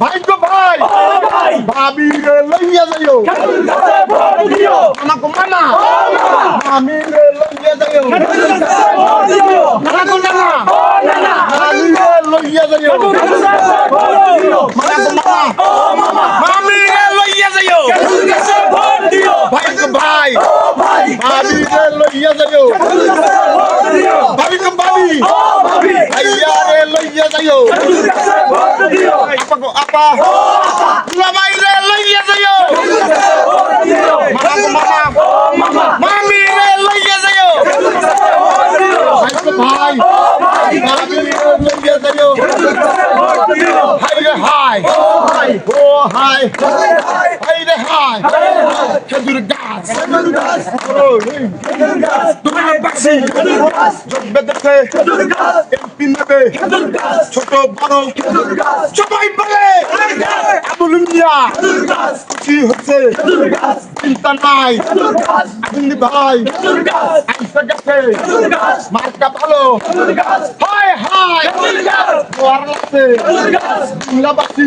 ভাই গো ভাই। ভাবি রে লইয়া যাইও। আমাকে মামা। মামি রে লইয়া যাইও। আমাকে মামা মামি রে লইয়া যাইও। আমাকে মামা। মামি রে লইয়া যাইও। ভাই গো ভাই। ভাবি রে লইয়া যাইও ভাবি গো ভাবি ভাইয়া রে লইয়া যাইও আপা লামাই রে লইয়া যাইও মামা রে লইয়া যাইও ভাই লইয়া যাইও হাই রে হাই ও হাই হাই রে হাই খেজুর গাছ ও রে তুমি বাসি জব্বে দেখে এমপি নেবে ছোট বড় হচ্ছে। চিন্তা নাই। ভাই আইসা ভালো। লাগছে বাংলাবাসী।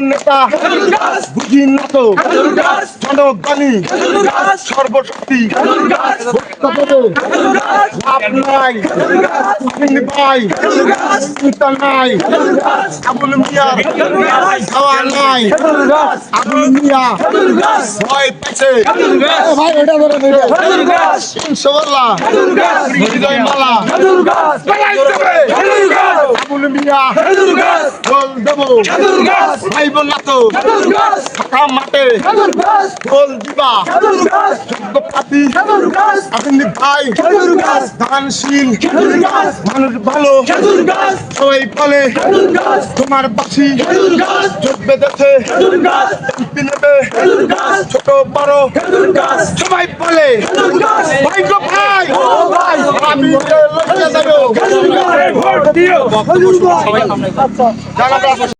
কোন নেতা বুঝি না তো জনগণই সর্বশক্তি লাভ নাই ভাই চিন্তা নাই আবুল মিয়া খাওয়া নাই আবুল মিয়া ভয় পেছে ভাই এটা ধরে ইনশাআল্লাহ বিজয় মালা আবুল মিয়া। দেবো। ভাই বল তো। ফাঁকা মাঠে। দিবা। পাতি আপনি ভাই। মানুষ ভালো। সবাই বলে তোমার বাসি জোট বেঁধেছে। এমপি নেবে। ছোট বড়। সবাই বলে ভাই গো ভাই। আমি যাব জানাব